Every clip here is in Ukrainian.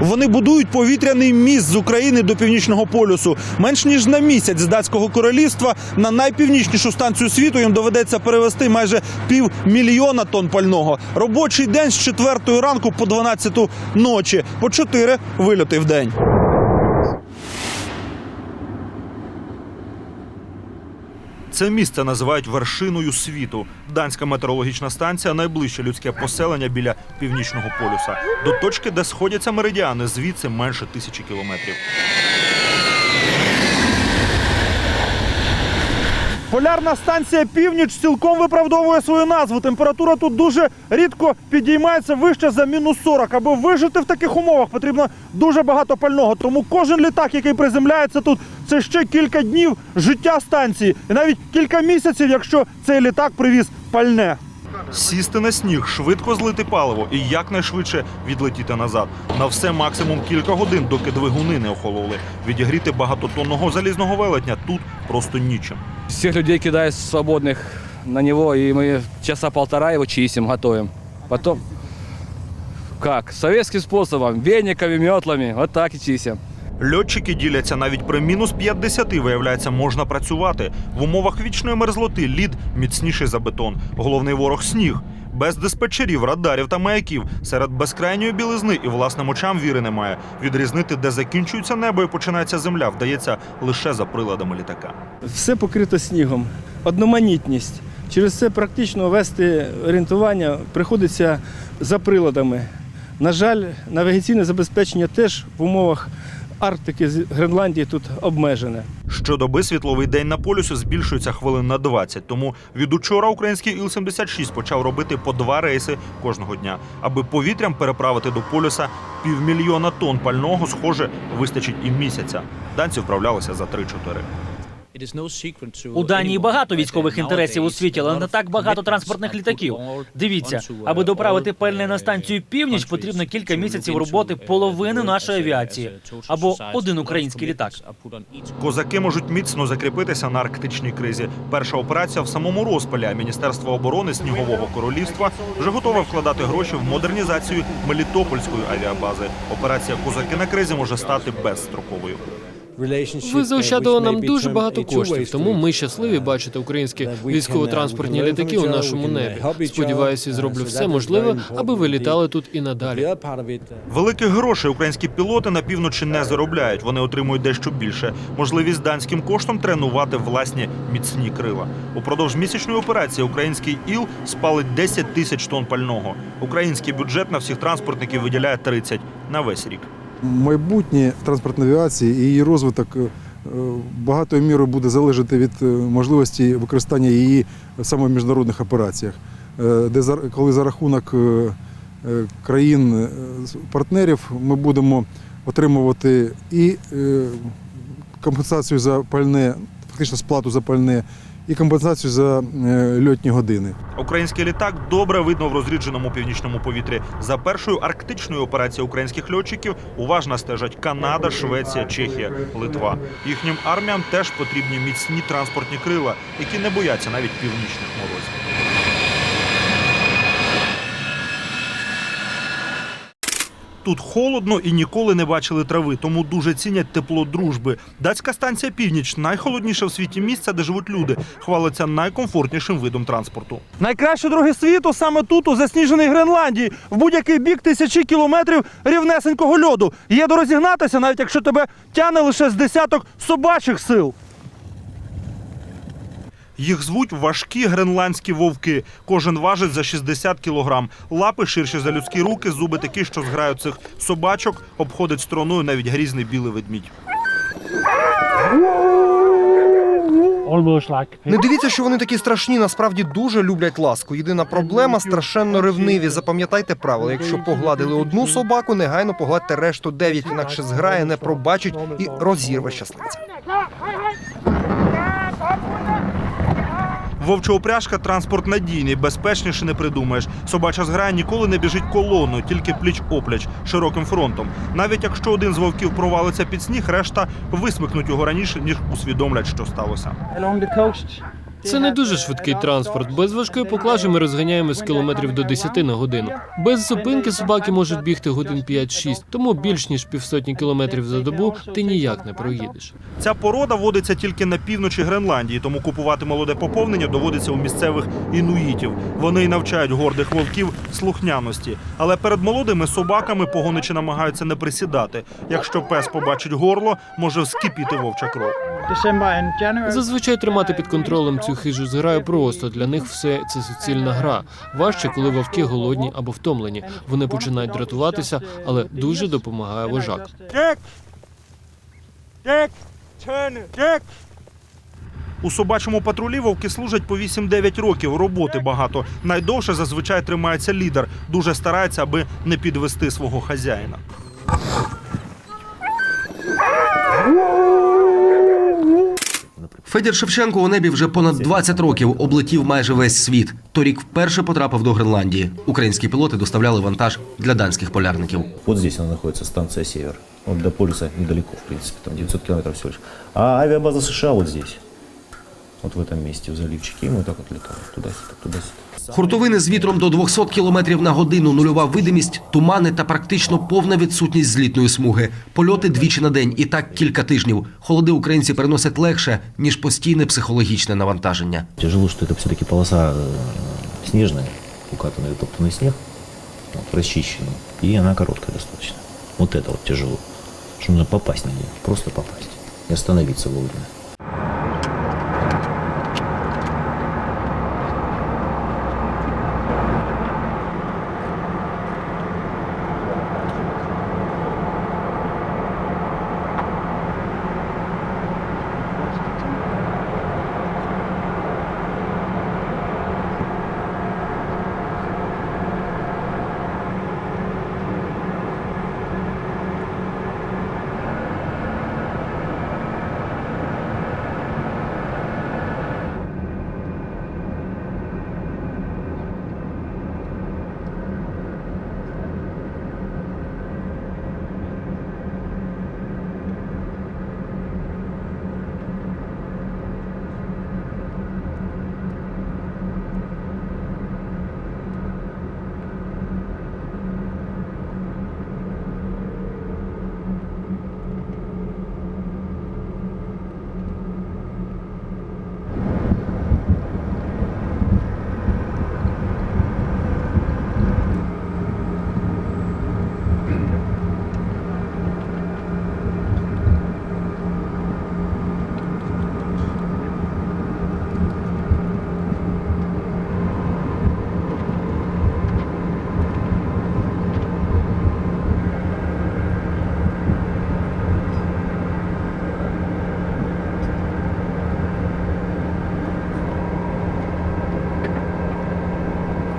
Вони будують повітряний міст з України до північного полюсу. Менш ніж на місяць з датського королівства на найпівнічнішу станцію світу їм доведеться перевезти майже півмільйона тонн пального. Робочий день з 4 ранку по 12 ночі, по 4 вильоти в день. Це місце називають вершиною світу. Данська метеорологічна станція найближче людське поселення біля північного полюса. До точки, де сходяться меридіани, звідси менше тисячі кілометрів. Полярна станція північ цілком виправдовує свою назву. Температура тут дуже рідко підіймається вище за мінус 40. Аби вижити в таких умовах, потрібно дуже багато пального. Тому кожен літак, який приземляється тут, це ще кілька днів життя станції, і навіть кілька місяців, якщо цей літак привіз пальне. Сісти на сніг, швидко злити паливо і якнайшвидше відлетіти назад. На все максимум кілька годин, доки двигуни не охололи. Відігріти багатотонного залізного велетня тут просто нічим. Всех людей кидают свободных на него, и мы часа полтора его чистим, готовим. Потом, как? Советским способом, вениками, метлами, вот так и чистим. Льотчики діляться навіть при мінус 50, виявляється, можна працювати. В умовах вічної мерзлоти лід міцніший за бетон. Головний ворог сніг. Без диспетчерів, радарів та маяків, серед безкрайньої білизни і власним очам віри немає. Відрізнити, де закінчується небо і починається земля, вдається лише за приладами літака. Все покрито снігом, одноманітність. Через це практично вести орієнтування приходиться за приладами. На жаль, навігаційне забезпечення теж в умовах Арктики з Гренландії тут обмежене. Щодоби світловий день на полюсі збільшується хвилин на 20, тому від учора український Іл-76 почав робити по два рейси кожного дня. Аби повітрям переправити до полюса півмільйона тонн пального, схоже, вистачить і місяця. Данці вправлялися за 3-4. У Данії багато військових інтересів у світі, але не так багато транспортних літаків. Дивіться, аби доправити пальне на станцію північ, потрібно кілька місяців роботи половини нашої авіації або один український літак. Козаки можуть міцно закріпитися на арктичній кризі. Перша операція в самому розпалі. а Міністерство оборони Снігового королівства вже готове вкладати гроші в модернізацію Мелітопольської авіабази. Операція Козаки на кризі може стати безстроковою. Ви заощадили нам дуже багато коштів, тому ми щасливі бачити українські військово-транспортні літаки у нашому небі. Сподіваюся, зроблю все можливе, аби ви літали тут і надалі. Великих грошей українські пілоти на півночі не заробляють. Вони отримують дещо більше. Можливість данським коштом тренувати власні міцні крила. Упродовж місячної операції український іл спалить 10 тисяч тонн пального. Український бюджет на всіх транспортників виділяє 30 на весь рік. Майбутнє транспортної авіації і її розвиток е, багатою мірою буде залежати від е, можливості використання її саме в міжнародних операціях, е, де коли за рахунок е, е, країн е, партнерів ми будемо отримувати і компенсацію за пальне, фактично сплату за пальне, і компенсацію за е, льотні години. Український літак добре видно в розрідженому північному повітрі. За першою арктичною операцією українських льотчиків уважно стежать Канада, Швеція, Чехія, Литва. Їхнім арміям теж потрібні міцні транспортні крила, які не бояться навіть північних морозів. Тут холодно і ніколи не бачили трави, тому дуже цінять тепло дружби. Датська станція Північ найхолодніше в світі місце, де живуть люди. Хвалиться найкомфортнішим видом транспорту. Найкращі дороги світу саме тут, у засніженій Гренландії, в будь-який бік тисячі кілометрів рівнесенького льоду. Є до розігнатися, навіть якщо тебе тягне лише з десяток собачих сил. Їх звуть важкі гренландські вовки. Кожен важить за 60 кілограм. Лапи ширші за людські руки, зуби такі, що зграю цих собачок обходить стороною навіть грізний білий ведмідь. Не дивіться, що вони такі страшні. Насправді дуже люблять ласку. Єдина проблема страшенно ревниві. Запам'ятайте правило. Якщо погладили одну собаку, негайно погладьте решту дев'ять, інакше зграє не пробачить і розірве щасливця. Вовча упряжка транспорт надійний, безпечніше не придумаєш. Собача зграя ніколи не біжить колоною, тільки пліч опліч широким фронтом. Навіть якщо один з вовків провалиться під сніг, решта висмикнуть його раніше, ніж усвідомлять, що сталося. Це не дуже швидкий транспорт. Без важкої поклажі ми розганяємось кілометрів до 10 на годину. Без зупинки собаки можуть бігти годин 5-6, тому більш ніж півсотні кілометрів за добу ти ніяк не проїдеш. Ця порода водиться тільки на півночі Гренландії, тому купувати молоде поповнення доводиться у місцевих інуїтів. Вони й навчають гордих вовків слухняності. Але перед молодими собаками погоничі намагаються не присідати. Якщо пес побачить горло, може вскипіти вовча кров. Зазвичай тримати під контролем цю хижу зграю просто. Для них все це суцільна гра. Важче, коли вовки голодні або втомлені. Вони починають дратуватися, але дуже допомагає вожак. У собачому патрулі вовки служать по 8-9 років. Роботи багато. Найдовше зазвичай тримається лідер. Дуже старається, аби не підвести свого хазяїна. Федір Шевченко у небі вже понад 20 років облетів майже весь світ. Торік вперше потрапив до Гренландії. Українські пілоти доставляли вантаж для данських полярників. От здесь знаходиться станція «Север». От до полюса недалеко, в принципі, там 900 кілометрів всього лише. А авіабаза США от здесь. От в этом місці, в заливчике. І ми так от літали. туда-сюда, туда-сюда. Хуртовини з вітром до 200 км на годину, нульова видимість, тумани та практично повна відсутність злітної смуги. Польоти двічі на день і так кілька тижнів. Холоди українці переносять легше, ніж постійне психологічне навантаження. Тяжело, что это все-таки полоса э, снежная, укатанный, топтанный снег, вот, расчищенный. И она короткая достаточно. Вот это вот тяжело. Что нужно попасть на нее, просто попасть. И остановиться вовремя.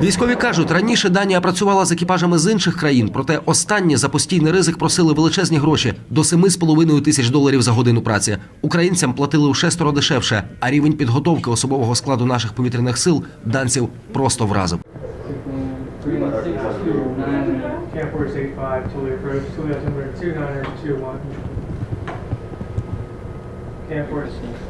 Військові кажуть, раніше Данія працювала з екіпажами з інших країн, проте останні за постійний ризик просили величезні гроші до 7,5 тисяч доларів за годину праці. Українцям платили у шестеро дешевше, а рівень підготовки особового складу наших повітряних сил данців просто вразив. Camp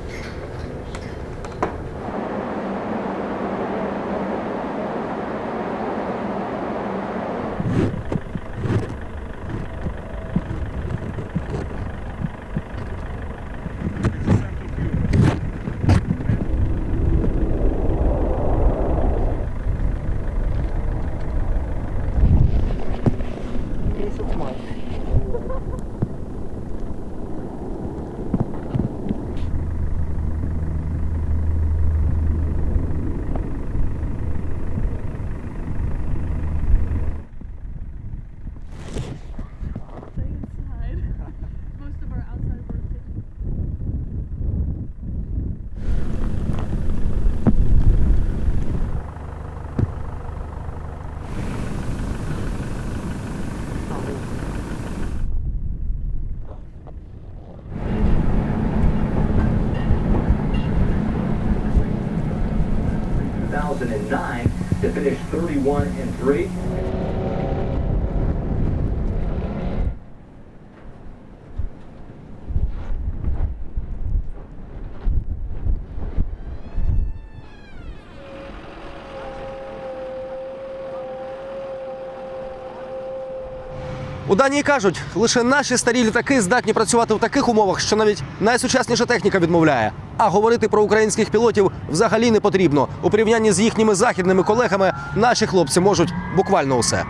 У Данії кажуть, лише наші старі літаки здатні працювати в таких умовах, що навіть найсучасніша техніка відмовляє. А говорити про українських пілотів взагалі не потрібно. У порівнянні з їхніми західними колегами наші хлопці можуть буквально усе.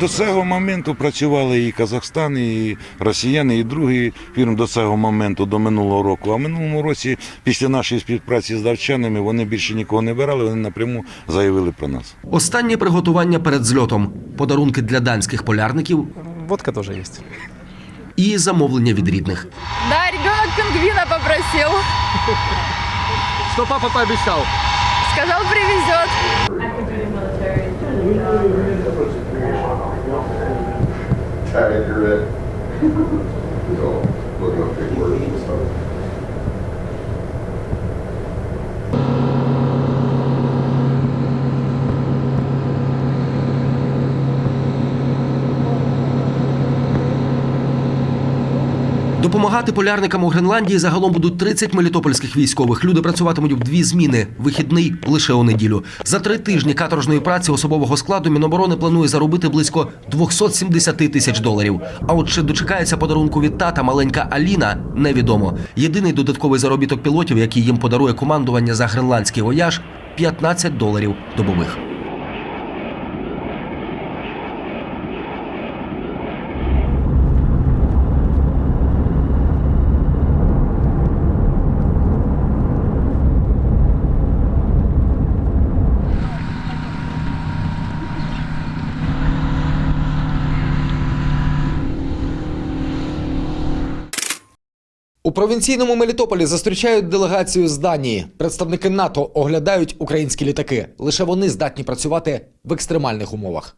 До цього моменту працювали і Казахстан, і росіяни, і другі фірми до цього моменту, до минулого року. А минулому році, після нашої співпраці з давчанами, вони більше нікого не брали, вони напряму заявили про нас. Останнє приготування перед зльотом, подарунки для данських полярників Водка теж є. і замовлення від рідних. Да, ребенок пингвина попросил. Що папа пообіцяв? Сказал, привезет. Допомагати полярникам у Гренландії загалом будуть 30 мелітопольських військових. Люди працюватимуть в дві зміни. Вихідний лише у неділю. За три тижні каторжної праці особового складу Міноборони планує заробити близько 270 тисяч доларів. А от чи дочекається подарунку від тата маленька Аліна, невідомо. Єдиний додатковий заробіток пілотів, який їм подарує командування за гренландський вояж 15 доларів добових. Провінційному Мелітополі зустрічають делегацію з Данії. Представники НАТО оглядають українські літаки. Лише вони здатні працювати в екстремальних умовах.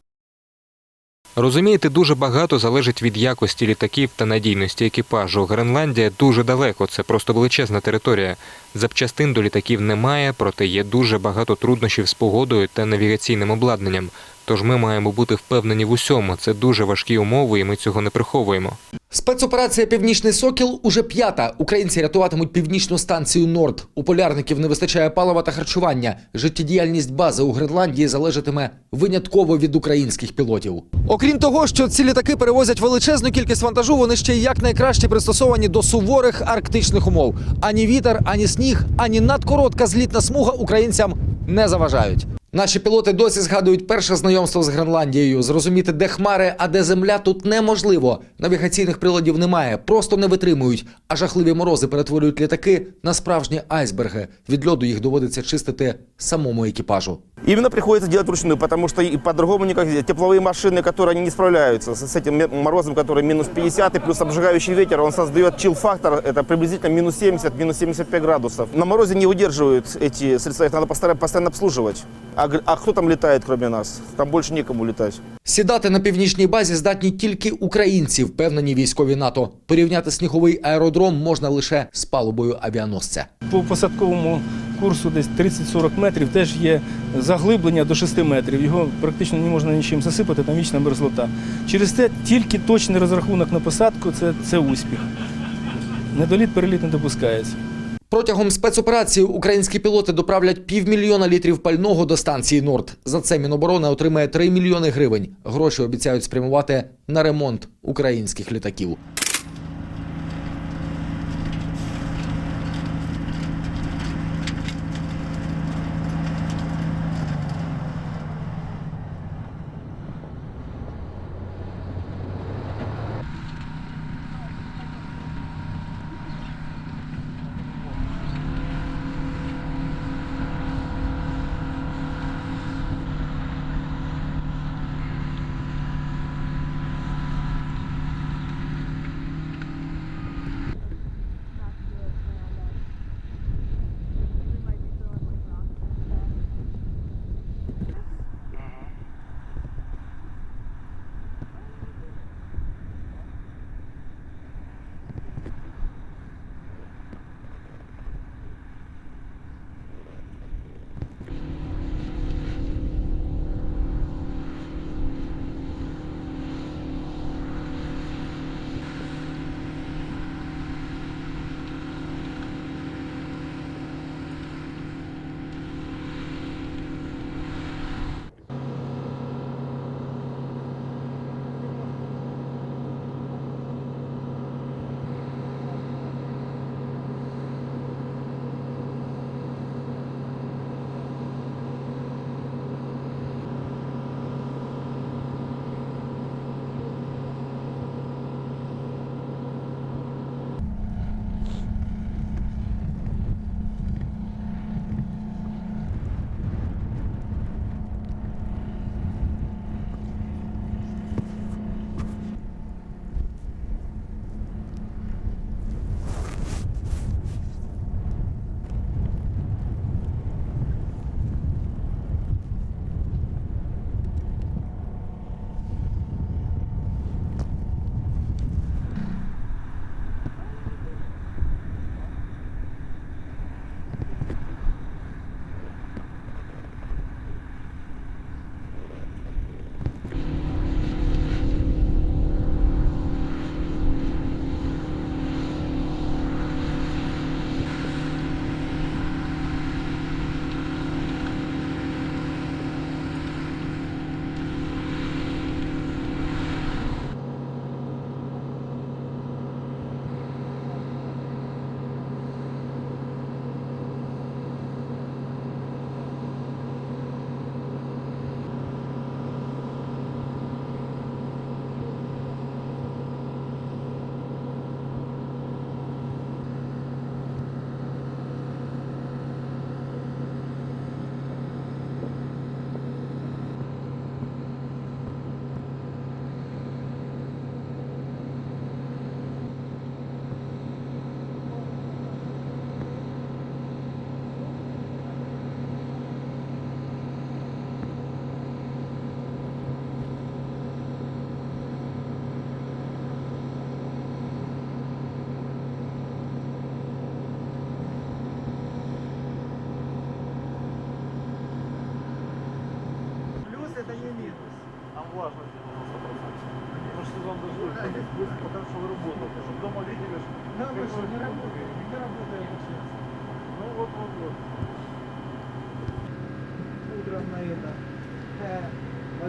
Розумієте, дуже багато залежить від якості літаків та надійності екіпажу. Гренландія дуже далеко, це просто величезна територія. Запчастин до літаків немає, проте є дуже багато труднощів з погодою та навігаційним обладнанням. Тож ми маємо бути впевнені в усьому. Це дуже важкі умови, і ми цього не приховуємо. Спецоперація Північний Сокіл уже п'ята. Українці рятуватимуть північну станцію Норд. У полярників не вистачає палива та харчування. Життєдіяльність бази у Гренландії залежатиме винятково від українських пілотів. Окрім того, що ці літаки перевозять величезну кількість вантажу, вони ще й якнайкраще пристосовані до суворих арктичних умов. Ані вітер, ані сніг, ані надкоротка злітна смуга українцям не заважають. Наші пілоти досі згадують перше знайомство з Гренландією. Зрозуміти, де хмари, а де земля, тут неможливо. Навігаційних приладів немає, просто не витримують. А жахливі морози перетворюють літаки на справжні айсберги. Від льоду їх доводиться чистити самому екіпажу. Именно приходится делать вручную, потому что и по-другому никак. Тепловые машины, которые они не справляются с с этим ме- морозом, который минус 50, и плюс обжигающий ветер, он создает чил-фактор, это приблизительно минус 70, минус 75 градусов. На морозе не выдерживают эти средства, их надо постоянно, постоянно обслуживать. А, г- а кто там летает, кроме нас? Там больше некому летать. Сідати на північній базі здатні тільки українці, впевнені військові НАТО. Порівняти сніговий аеродром можна лише з палубою авіаносця. По посадковому курсу десь 30-40 метрів теж є заглиблення до 6 метрів. Його практично не можна нічим засипати, там вічна мерзлота. Через це тільки точний розрахунок на посадку це, це успіх. Недоліт переліт не допускається. Протягом спецоперації українські пілоти доправлять півмільйона літрів пального до станції Норд. За це Міноборони отримає 3 мільйони гривень. Гроші обіцяють спрямувати на ремонт українських літаків.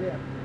Утром на это. Валер,